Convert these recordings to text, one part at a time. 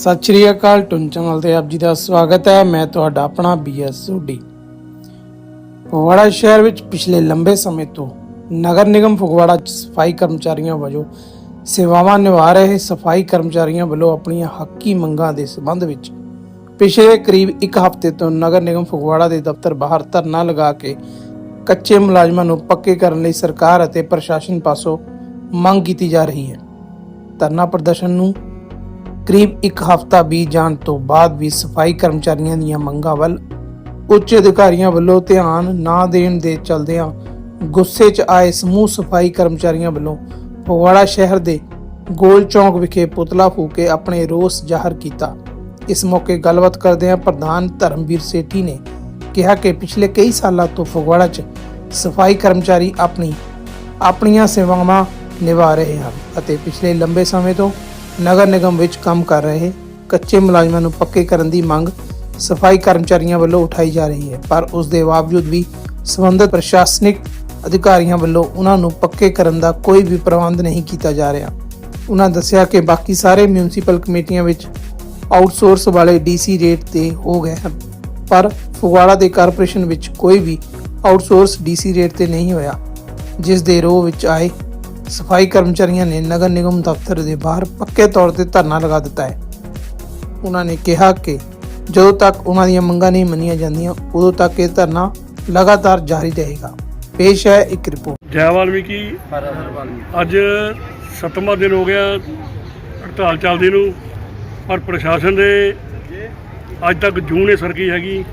ਸਤਿ ਸ਼੍ਰੀ ਅਕਾਲ ਟੁਨ ਚੈਨਲ ਤੇ ਆਪ ਜੀ ਦਾ ਸਵਾਗਤ ਹੈ। ਮੈਂ ਤੁਹਾਡਾ ਆਪਣਾ ਬੀਐਸ ਸੋਢੀ। ਫਗਵਾੜਾ ਸ਼ਹਿਰ ਵਿੱਚ ਪਿਛਲੇ ਲੰਬੇ ਸਮੇਂ ਤੋਂ ਨਗਰ ਨਿਗਮ ਫਗਵਾੜਾ ਸਫ਼ਾਈ ਕਰਮਚਾਰੀਆਂ ਵਜੋਂ ਸੇਵਾਵਾਂ ਨਿਭਾ ਰਹੇ ਸਫ਼ਾਈ ਕਰਮਚਾਰੀਆਂ ਵੱਲੋਂ ਆਪਣੀਆਂ ਹੱਕੀ ਮੰਗਾਂ ਦੇ ਸੰਬੰਧ ਵਿੱਚ ਪਿਛਲੇ ਕਰੀਬ 1 ਹਫ਼ਤੇ ਤੋਂ ਨਗਰ ਨਿਗਮ ਫਗਵਾੜਾ ਦੇ ਦਫ਼ਤਰ ਬਾਹਰ ਧਰਨਾ ਲਗਾ ਕੇ ਕੱਚੇ ਮੁਲਾਜ਼ਮਾਂ ਨੂੰ ਪੱਕੇ ਕਰਨ ਲਈ ਸਰਕਾਰ ਅਤੇ ਪ੍ਰਸ਼ਾਸਨ ਪਾਸੋਂ ਮੰਗ ਕੀਤੀ ਜਾ ਰਹੀ ਹੈ। ਧਰਨਾ ਪ੍ਰਦਰਸ਼ਨ ਨੂੰ ਕਰੀਬ ਇੱਕ ਹਫ਼ਤਾ ਬੀਤ ਜਾਣ ਤੋਂ ਬਾਅਦ ਵੀ ਸਫ਼ਾਈ ਕਰਮਚਾਰੀਆਂ ਦੀਆਂ ਮੰਗਾਂ ਵੱਲ ਉੱਚ ਅਧਿਕਾਰੀਆਂ ਵੱਲੋਂ ਧਿਆਨ ਨਾ ਦੇਣ ਦੇ ਚਲਦਿਆਂ ਗੁੱਸੇ 'ਚ ਆਏ ਸਮੂਹ ਸਫ਼ਾਈ ਕਰਮਚਾਰੀਆਂ ਵੱਲੋਂ ਫਗਵਾੜਾ ਸ਼ਹਿਰ ਦੇ ਗੋਲ ਚੌਂਕ ਵਿਖੇ ਪੁਤਲਾ ਫੂਕ ਕੇ ਆਪਣੇ ਰੋਸ ਜ਼ਾਹਰ ਕੀਤਾ। ਇਸ ਮੌਕੇ ਗੱਲਬਾਤ ਕਰਦਿਆਂ ਪ੍ਰਧਾਨ ਧਰਮਵੀਰ ਸੇਠੀ ਨੇ ਕਿਹਾ ਕਿ ਪਿਛਲੇ ਕਈ ਸਾਲਾਂ ਤੋਂ ਫਗਵਾੜਾ 'ਚ ਸਫ਼ਾਈ ਕਰਮਚਾਰੀ ਆਪਣੀ, ਆਪਣੀਆਂ ਸੇਵਾਵਾਂ ਨਿਭਾ ਰਹੇ ਹਨ ਅਤੇ ਪਿਛਲੇ ਲੰਬੇ ਸਮੇਂ ਤੋਂ ਨਗਰ ਨਿਗਮ ਵਿੱਚ ਕੰਮ ਕਰ ਰਹੇ ਕੱਚੇ ਮੁਲਾਜ਼ਮਾਂ ਨੂੰ ਪੱਕੇ ਕਰਨ ਦੀ ਮੰਗ ਸਫ਼ਾਈ ਕਰਮਚਾਰੀਆਂ ਵੱਲੋਂ ਉਠਾਈ ਜਾ ਰਹੀ ਹੈ, ਪਰ ਉਸ ਦੇ ਬਾਵਜੂਦ ਵੀ ਸੰਬੰਧਿਤ ਪ੍ਰਸ਼ਾਸਨਿਕ ਅਧਿਕਾਰੀਆਂ ਵੱਲੋਂ ਉਹਨਾਂ ਨੂੰ ਪੱਕੇ ਕਰਨ ਦਾ ਕੋਈ ਵੀ ਪ੍ਰਬੰਧ ਨਹੀਂ ਕੀਤਾ ਜਾ ਰਿਹਾ। ਉਹਨਾਂ ਦੱਸਿਆ ਕਿ ਬਾਕੀ ਸਾਰੇ ਮਿਊਨਿਸਪਲ ਕਮੇਟੀਆਂ ਵਿੱਚ ਆਊਟਸੋਰਸ ਵਾਲੇ ਡੀਸੀ ਰੇਟ ਤੇ ਹੋ ਗਏ ਹਨ, ਪਰ ਫਗਵਾੜਾ ਦੇ ਕਾਰਪੋਰੇਸ਼ਨ ਵਿੱਚ ਕੋਈ ਵੀ ਆਊਟਸੋਰਸ ਡੀਸੀ ਰੇਟ ਤੇ ਨਹੀਂ ਹੋਇਆ, ਜਿਸ ਦੇ ਰੋਹ ਵਿੱਚ ਆਏ ਸਫ਼ਾਈ ਕਰਮਚਾਰੀਆਂ ਨੇ ਨਗਰ ਨਿਗਮ ਦਫ਼ਤਰ ਦੇ ਬਾਹਰ ਪੱਕੇ ਤੌਰ ਤੇ ਧਰਨਾ ਲਗਾ ਦਿੱਤਾ ਹੈ। ਉਹਨਾਂ ਨੇ ਕਿਹਾ ਕਿ ਜਦੋਂ ਤੱਕ ਉਹਨਾਂ ਦੀਆਂ ਮੰਗਾਂ ਨਹੀਂ ਮੰਨੀਆਂ ਜਾਂਦੀਆਂ, ਉਦੋਂ ਤੱਕ ਇਹ ਧਰਨਾ ਲਗਾਤਾਰ ਜਾਰੀ ਰਹੇਗਾ। ਪੇਸ਼ ਹੈ ਇੱਕ ਰਿਪੋਰਟ। ਜੈ ਵਾਲਮੀਕੀ। ਅੱਜ ਸੱਤਵਾਂ ਦਿਨ ਹੋ ਗਿਆ ਹੜਤਾਲ ਚੱਲਦੀ ਨੂੰ, ਪਰ ਪ੍ਰਸ਼ਾਸਨ ਦੇ ਅੱਜ ਤੱਕ ਜੂਨ ਨੇ ਸਰਕੀ ਹੈਗੀ।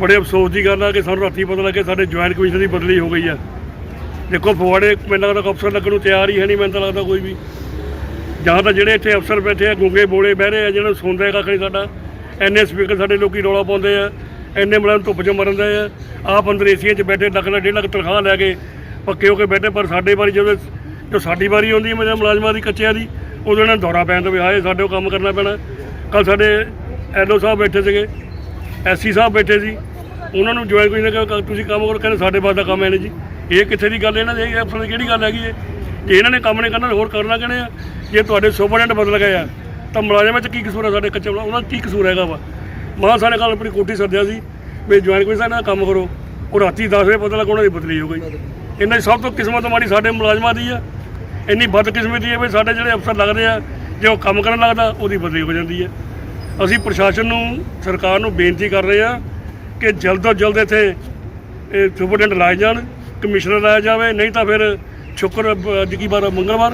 ਬੜੇ ਅਫਸੋਸ ਦੀ ਗੱਲ ਆ ਕਿ ਸਾਨੂੰ ਰਾਤੀ ਪਤਾ ਲੱਗਿਆ ਸਾਡੇ ਜੁਆਇੰਟ ਕਮਿਸ਼ਨ ਦੀ ਬਦਲੀ ਹੋ ਗਈ ਆ। ਦੇਖੋ ਫਗਵਾੜੇ ਮੈਨੂੰ ਲੱਗਦਾ ਅਫਸਰ ਲੱਗਣ ਨੂੰ ਤਿਆਰ ਹੀ ਹੈ ਨਹੀਂ, ਮੈਨੂੰ ਤਾਂ ਲੱਗਦਾ ਕੋਈ ਵੀ। ਜਾਂ ਤਾਂ ਜਿਹੜੇ ਇੱਥੇ ਅਫਸਰ ਬੈਠੇ ਆ, ਗੁੰਗੇ ਬੋਲੇ ਬਹਿ ਰਹੇ ਆ, ਜਿਹਨਾਂ ਨੂੰ ਸੁਣਦਾ ਕੱਖ ਨਹੀਂ ਸਾਡਾ। ਐਨੇ ਸਪੀਕਰ ਸਾਡੇ ਲੋਕੀ ਰੌਲਾ ਪਾਉਂਦੇ ਆ ਐਨੇ ਮੁਲਾਜ਼ਮ ਧੁੱਪ 'ਚ ਮਰਨ ਦੇ ਆ। ਆਪ ਅੰਦਰ ਏਸੀਆਂ 'ਚ ਬੈਠੇ, ਲੱਖ ਲੱਖ ਡੇਢ ਲੱਖ ਤਨਖਾਹ ਲੈ ਕੇ ਪੱਕੇ ਹੋ ਕੇ ਬੈਠੇ, ਪਰ ਸਾਡੇ ਵਾਰੀ ਜਦੋਂ ਜੋ ਸਾਡੀ ਵਾਰੀ ਆਉਂਦੀ ਹੈ, ਮੇਰੇ ਮੁਲਾਜ਼ਮਾਂ ਦੀ, ਕੱਚਿਆਂ ਦੀ, ਉਦੋਂ ਇਹਨਾਂ ਨੂੰ ਦੌਰਾ ਪੈਣ ਤੋਂ ਵੀ ਹਾਏ ਸਾਡੇ ਕੋਲ ਕੰਮ ਕਰਨਾ ਪੈਣਾ। ਕੱਲ ਸਾਡੇ ਐਲਓ ਸਾਹਿਬ ਬੈਠੇ ਸੀਗੇ, ਐਸਸੀ ਸਾਹਿਬ ਬੈਠੇ ਸੀ। ਉਹਨਾਂ ਨੂੰ ਜੁਆਇਨ ਕੋਈ ਨਾ ਕਿਹਾ, ਤੁਸੀਂ ਕੰਮ ਕਰੋ, ਕਹਿੰਦੇ ਸਾਡੇ ਬਾਅਦ ਦਾ ਕੰਮ ਹੈ ਨਹੀਂ ਜੀ। ਇਹ ਕਿੱਥੇ ਦੀ ਗੱਲ ਇਹਨਾਂ ਦੇ? ਇਹ ਅਫਸਰ ਦੀ ਕਿਹੜੀ ਗੱਲ ਹੈਗੀ ਹੈ? ਜੇ ਇਹਨਾਂ ਨੇ ਕੰਮ ਨਹੀਂ ਕਰਨਾ ਹੋਰ ਕਰਨਾ ਕਿਹਨੇ ਆ? ਜੇ ਤੁਹਾਡੇ ਸੁਪਰਡੈਂਟ ਬਦਲ ਗਏ ਆ, ਤਾਂ ਮੁਲਾਜ਼ਮਾਂ 'ਚ ਕੀ ਕਸੂਰ ਹੈ ਸਾਡੇ ਕੱਚੇ ਮੁਲਾਜ਼ਮ? ਉਹਨਾਂ ਦਾ ਕੀ ਕਸੂਰ ਹੈਗਾ ਵਾ? ਮਾਂ ਸਾਡੇ ਕੱਲ ਆਪਣੀ ਕੋਠੀ ਸੱਦਿਆ ਸੀ, ਵੀ ਜੁਆਇਨ ਕੋਈ ਸਾਹਿਬ ਨਾਲ ਕੰਮ ਕਰੋ। ਉਹ ਰਾਤੀ 10 ਵਜੇ ਪਤਾ ਲੱਗਾ ਉਹਨਾਂ ਦੀ ਬਦਲੀ ਹੋ ਗਈ। ਇਹਨਾਂ ਦੀ ਸਭ ਤੋਂ ਕਿਸਮਤ ਮਾੜੀ ਸਾਡੇ ਮੁਲਾਜ਼ਮਾਂ ਦੀ ਆ। ਇੰਨੀ ਬਦਕਿਸਮਤੀ ਹੈ ਵੀ ਸਾਡੇ ਜਿਹੜੇ ਅਫਸਰ ਲੱਗਦੇ ਆ, ਜੇ ਉਹ ਕੰਮ ਕਰਨ ਲੱਗਦਾ, ਉਹਦੀ ਬਦਲੀ ਹੋ ਜਾਂਦੀ ਹੈ। ਅਸੀਂ ਪ੍ਰਸ਼ਾਸਨ ਨੂੰ, ਸਰਕਾਰ ਨੂੰ ਬੇਨਤੀ ਕਰ ਰਹੇ ਆ ਕਿ ਜਲਦ ਤੋਂ ਜਲਦ ਇੱਥੇ ਇਹ ਸੁਪਰਡੈਂਟ ਲਾਏ ਜਾਣ। ਕਮਿਸ਼ਨਰ ਲਾਇਆ ਜਾਵੇ ਨਹੀਂ ਤਾਂ ਫਿਰ ਸ਼ੁੱਕਰ ਬ- ਅੱਜ ਕੀ ਵਾਰ ਆ? ਮੰਗਲਵਾਰ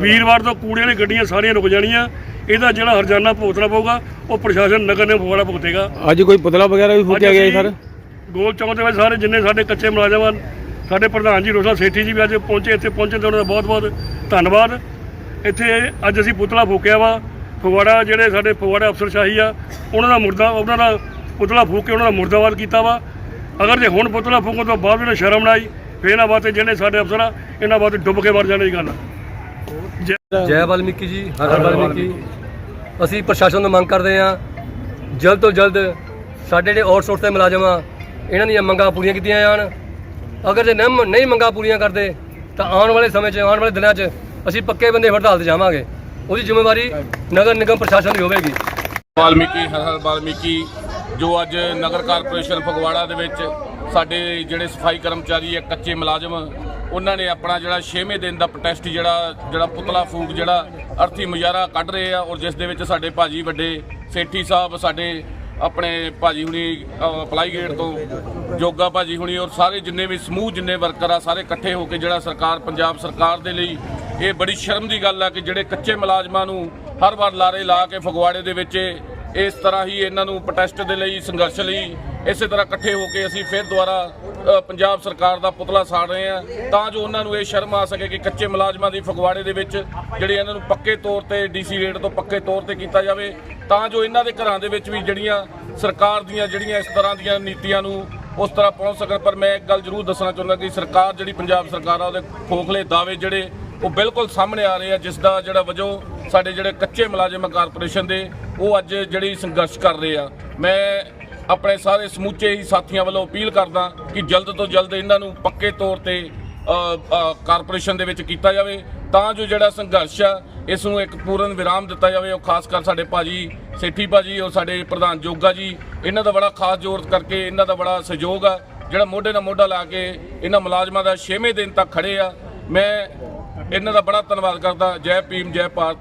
ਵੀਰਵਾਰ ਤੋਂ ਕੂੜੇ ਵਾਲੀ ਗੱਡੀਆਂ ਸਾਰੀਆਂ ਰੁਕ ਜਾਣੀਆਂ। ਇਹਦਾ ਜਿਹੜਾ ਹਰਜਾਨਾ ਭੁਗਤਣਾ ਪਊਗਾ ਉਹ ਪ੍ਰਸ਼ਾਸਨ ਨਗਰ ਨੇ ਫਗਵਾੜਾ ਭੁਗਤੇਗਾ। ਅੱਜ ਕੋਈ ਪੁਤਲਾ ਵਗੈਰਾ ਵੀ ਫੂਕਿਆ ਗਿਆ ਸਰ? ਗੋਲ ਚੌਂਕ ਦੇ ਵਿੱਚ ਸਾਰੇ ਜਿੰਨੇ ਸਾਡੇ ਕੱਚੇ ਮੁਲਾਜ਼ਮ ਹਨ ਸਾਡੇ ਪ੍ਰਧਾਨ ਜੀ ਰੋਸਾ ਸੇਠੀ ਜੀ ਵੀ ਅੱਜ ਪਹੁੰਚੇ ਇੱਥੇ ਪਹੁੰਚਣ ਤੇ ਉਹਨਾਂ ਦਾ ਬਹੁਤ-ਬਹੁਤ ਧੰਨਵਾਦ। ਇੱਥੇ ਅੱਜ ਅਸੀਂ ਪੁਤਲਾ ਫੂਕਿਆ ਵਾ। ਫਗਵਾੜਾ ਜਿਹੜੇ ਸਾਡੇ ਫਗਵਾੜਾ ਅਫਸਰਸ਼ਾਹੀ ਆ ਉਹਨਾਂ ਦਾ ਮੁਰਦਾ ਉਹਨਾਂ ਦਾ ਪੁਤਲਾ ਫੂਕ ਕੇ ਉਹਨਾਂ ਦਾ ਮੁਰਦਾਬਾਦ ਕੀਤਾ ਵਾ। ਅਗਰ ਜੇ ਹੁਣ ਪੁਤਲਾ ਫੂਕਣ ਤੋਂ ਬਾਅਦ ਵੀ ਇਹਨਾਂ ਸ਼ਰਮ ਨਾ ਆਈ ਫੇਰ ਇਹਨਾਂ ਵਾਸਤੇ ਜਿਹੜੇ ਸਾਡੇ ਅਫਸਰ ਆ ਇਹਨਾਂ ਵਾਸਤੇ ਡੁੱਬ ਕੇ ਮਰ ਜਾਣ ਦੀ ਗੱਲ ਜੈ- ਵਾਲਮੀਕੀ ਜੀ ਹਰ ਹਰ ਵਾਲਮੀਕੀ। ਅਸੀਂ ਪ੍ਰਸ਼ਾਸਨ ਤੋਂ ਮੰਗ ਕਰਦੇ ਹਾਂ ਜਲਦ ਤੋਂ ਜਲਦ ਸਾਡੇ ਜਿਹੜੇ ਆਊਟਸੋਰਸ ਦੇ ਮੁਲਾਜ਼ਮ ਆ ਇਹਨਾਂ ਦੀਆਂ ਮੰਗਾਂ ਪੂਰੀਆਂ ਕੀਤੀਆਂ ਜਾਣ। ਅਗਰ ਜੇ ਨਹੀਂ ਨਹੀਂ ਮੰਗਾਂ ਪੂਰੀਆਂ ਕਰਦੇ ਤਾਂ ਆਉਣ ਵਾਲੇ ਸਮੇਂ 'ਚ ਆਉਣ ਵਾਲੇ ਦਿਨਾਂ 'ਚ ਅਸੀਂ ਪੱਕੇ ਬੰਦੇ ਹੜਤਾਲ ਤੇ ਜਾਵਾਂਗੇ। ਉਹਦੀ ਜ਼ਿੰਮੇਵਾਰੀ ਨਗਰ ਨਿਗਮ ਪ੍ਰਸ਼ਾਸਨ ਦੀ ਹੋਵੇਗੀ। ਵਾਲਮੀਕੀ ਹਰ ਹਰ ਵਾਲਮੀਕੀ ਜੋ ਅੱਜ ਨਗਰ ਕਾਰਪੋਰੇਸ਼ਨ ਫਗਵਾੜਾ ਦੇ ਵਿੱਚ ਸਾਡੇ ਜਿਹੜੇ ਸਫ਼ਾਈ ਕਰਮਚਾਰੀ ਹੈ ਕੱਚੇ ਮੁਲਾਜ਼ਮ, ਉਹਨਾਂ ਨੇ ਆਪਣਾ ਜਿਹੜਾ 6ਵੇਂ ਦਿਨ ਦਾ ਪ੍ਰੋਟੈਸਟ ਜਿਹੜਾ ਜਿਹੜਾ ਪੁਤਲਾ ਫੂਕ ਜਿਹੜਾ ਅਰਥੀ ਮੁਜ਼ਾਹਰਾ ਕੱਢ ਰਹੇ ਆ ਔਰ ਜਿਸ ਦੇ ਵਿੱਚ ਸਾਡੇ ਭਾਜੀ ਵੱਡੇ ਸੇਠੀ ਸਾਹਿਬ, ਸਾਡੇ ਆਪਣੇ ਭਾਜੀ ਹੁਣੀ ਅਪਲਾਈ ਗੇਟ ਤੋਂ ਜੋਗਾ ਭਾਜੀ ਹੁਣੀ ਔਰ ਸਾਰੇ ਜਿੰਨੇ ਵੀ ਸਮੂਹ, ਜਿੰਨੇ ਵਰਕਰ ਆ, ਸਾਰੇ ਇਕੱਠੇ ਹੋ ਕੇ ਜਿਹੜਾ ਸਰਕਾਰ, ਪੰਜਾਬ ਸਰਕਾਰ ਦੇ ਲਈ ਇਹ ਬੜੀ ਸ਼ਰਮ ਦੀ ਗੱਲ ਆ ਕਿ ਜਿਹੜੇ ਕੱਚੇ ਮੁਲਾਜ਼ਮਾਂ ਨੂੰ ਹਰ ਵਾਰ ਲਾਰੇ ਲਾ ਕੇ ਫਗਵਾੜੇ ਦੇ ਵਿੱਚ ਇਸ ਤਰ੍ਹਾਂ ਹੀ ਇਹਨਾਂ ਨੂੰ ਪ੍ਰੋਟੈਸਟ ਦੇ ਲਈ, ਸੰਘਰਸ਼ ਲਈ ਇਸੇ ਤਰ੍ਹਾਂ ਇਕੱਠੇ ਹੋ ਕੇ ਅਸੀਂ ਫਿਰ ਦੁਬਾਰਾ ਪੰਜਾਬ ਸਰਕਾਰ ਦਾ ਪੁਤਲਾ ਸਾੜ ਰਹੇ ਹਾਂ। ਤਾਂ ਜੋ ਉਹਨਾਂ ਨੂੰ ਇਹ ਸ਼ਰਮ ਆ ਸਕੇ ਕਿ ਕੱਚੇ ਮੁਲਾਜ਼ਮਾਂ ਦੀ ਫਗਵਾੜੇ ਦੇ ਵਿੱਚ ਜਿਹੜੇ ਇਹਨਾਂ ਨੂੰ ਪੱਕੇ ਤੌਰ ਤੇ ਡੀਸੀ ਰੇਟ ਤੋਂ ਪੱਕੇ ਤੌਰ ਤੇ ਕੀਤਾ ਜਾਵੇ, ਤਾਂ ਜੋ ਇਹਨਾਂ ਦੇ ਘਰਾਂ ਦੇ ਵਿੱਚ ਵੀ ਜਿਹੜੀਆਂ ਸਰਕਾਰ ਦੀਆਂ, ਜਿਹੜੀਆਂ ਇਸ ਤਰ੍ਹਾਂ ਦੀਆਂ ਨੀਤੀਆਂ ਨੂੰ ਉਸ ਤਰ੍ਹਾਂ ਪਹੁੰਚ ਸਕਣ। ਪਰ ਮੈਂ ਇੱਕ ਗੱਲ ਜ਼ਰੂਰ ਦੱਸਣਾ ਚਾਹੁੰਦਾ ਕਿ ਸਰਕਾਰ ਜਿਹੜੀ ਪੰਜਾਬ ਸਰਕਾਰ ਆ, ਉਹਦੇ ਖੋਖਲੇ ਦਾਅਵੇ ਜਿਹੜੇ ਉਹ ਬਿਲਕੁਲ ਸਾਹਮਣੇ ਆ ਰਹੇ ਆ, ਜਿਸ ਦਾ ਜਿਹੜਾ ਵਜੋਂ ਸਾਡੇ ਜਿਹੜੇ ਕੱਚੇ ਮੁਲਾਜ਼ਮ ਆ ਕਾਰਪੋਰੇਸ਼ਨ ਦੇ, ਉਹ ਅੱਜ ਜਿਹੜੀ ਸੰਘਰਸ਼ ਕਰ ਰਹੇ ਆ। ਮੈਂ ਆਪਣੇ ਸਾਰੇ ਸਮੁੱਚੇ ਹੀ ਸਾਥੀਆਂ ਵੱਲੋਂ ਅਪੀਲ ਕਰਦਾ ਕਿ ਜਲਦ ਤੋਂ ਜਲਦ ਇਹਨਾਂ ਨੂੰ ਪੱਕੇ ਤੌਰ ਤੇ ਕਾਰਪੋਰੇਸ਼ਨ ਦੇ ਵਿੱਚ ਕੀਤਾ ਜਾਵੇ, ਤਾਂ ਜੋ ਜਿਹੜਾ ਸੰਘਰਸ਼ ਆ, ਇਸ ਨੂੰ ਇੱਕ ਪੂਰਨ ਵਿਰਾਮ ਦਿੱਤਾ ਜਾਵੇ। ਉਹ ਖਾਸ ਕਰ ਸਾਡੇ ਭਾਜੀ ਸੇਠੀ ਭਾਜੀ ਔਰ ਸਾਡੇ ਪ੍ਰਧਾਨ ਜੋਗਾ ਜੀ, ਇਹਨਾਂ ਦਾ ਬੜਾ ਖਾਸ ਜ਼ੋਰ ਕਰਕੇ ਇਹਨਾਂ ਦਾ ਬੜਾ ਸਹਿਯੋਗ ਆ, ਜਿਹੜਾ ਮੋਢੇ ਨਾਲ ਮੋਢਾ ਲਾ ਕੇ ਇਹਨਾਂ ਮੁਲਾਜ਼ਮਾਂ ਦਾ 6ਵੇਂ ਦਿਨ ਤੱਕ ਖੜੇ ਆ। ਮੈਂ ਇਹਨਾਂ ਦਾ ਬੜਾ ਧੰਨਵਾਦ ਕਰਦਾ। ਜੈ ਭੀਮ ਜੈ ਭਾਰਤ।